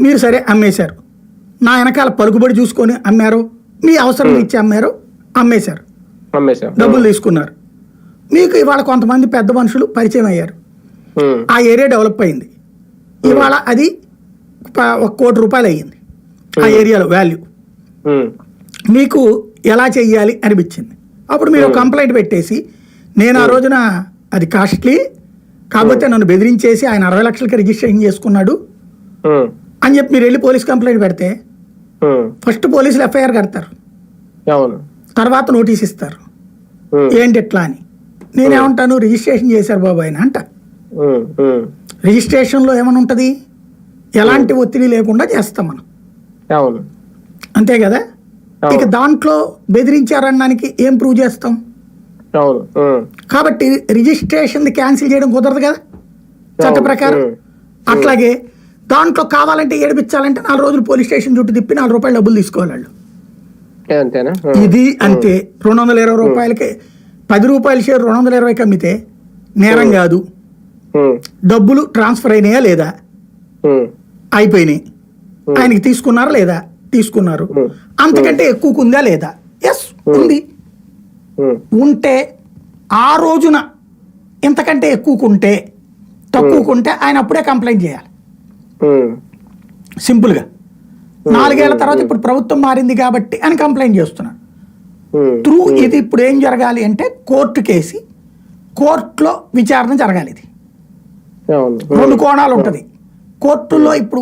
మీరు సరే అమ్మేశారు. నా వెనకాల పలుకుబడి చూసుకొని అమ్మారు. మీ అవసరం ఇచ్చి అమ్మారు. అమ్మేశారు. అమ్మేశాం డబ్బులు తీసుకున్నారు. మీకు ఇవాళ కొంతమంది పెద్ద మనుషులు పరిచయం అయ్యారు. ఆ ఏరియా డెవలప్ అయింది. ఇవాళ అది ఒక కోటి రూపాయలు అయ్యింది. ఆ ఏరియాలో వాల్యూ మీకు ఎలా చెయ్యాలి అనిపించింది. అప్పుడు మీరు కంప్లైంట్ పెట్టేసి నేను ఆ రోజున అది కాస్ట్లీ కాకపోతే నన్ను బెదిరించేసి ఆయన అరవై లక్షలకి రిజిస్ట్రేషన్ చేసుకున్నాడు. అని చెప్పి మీరు వెళ్ళి పోలీస్ కంప్లైంట్ పెడితే ఫస్ట్ పోలీసులు ఎఫ్ఐఆర్ కడతారు. తర్వాత నోటీస్ ఇస్తారు. ఏంటి ఎట్లా అని. నేనేమంటాను రిజిస్ట్రేషన్ చేశారు బాబు ఆయన అంట. రిజిస్ట్రేషన్లో ఏమైనా ఉంటుంది? ఎలాంటి ఒత్తిడి లేకుండా చేస్తాం మనం. అవును. అంతే కదా. ఇక దాంట్లో బెదిరించారనడానికి ఏం ప్రూవ్ చేస్తాం? కాబట్టి రిజిస్ట్రేషన్ క్యాన్సిల్ చేయడం కుదరదు కదా? చట్ట ప్రకారం. అట్లాగే దాంట్లో కావాలంటే ఏడిపించాలంటే నాలుగు రోజులు పోలీస్ స్టేషన్ చుట్టూ తిప్పి నాలుగు రూపాయలు డబ్బులు తీసుకోవాలి వాళ్ళు. ఇది అంతే. రెండు వందల ఇరవై రూపాయలకి పది రూపాయల షేర్ రెండు వందల ఇరవైకి అమ్మితే నేరం కాదు. డబ్బులు ట్రాన్స్ఫర్ అయినాయా లేదా? అయిపోయినాయి. ఆయనకి తీసుకున్నారా లేదా? తీసుకున్నారు. అంతకంటే ఎక్కువ ఉందా లేదా? ఎస్ ఉంది. ఉంటే ఆ రోజున ఇంతకంటే ఎక్కువకుంటే తక్కువకుంటే ఆయన అప్పుడే కంప్లైంట్ చేయాలి. సింపుల్గా నాలుగేళ్ళ తర్వాత ఇప్పుడు ప్రభుత్వం మారింది కాబట్టి అని కంప్లైంట్ చేస్తున్నాడు. త్రూ ఇది ఇప్పుడు ఏం జరగాలి అంటే కోర్టు కేసి కోర్టులో విచారణ జరగాలి ఇది. రెండు కోణాలు ఉంటుంది. కోర్టులో ఇప్పుడు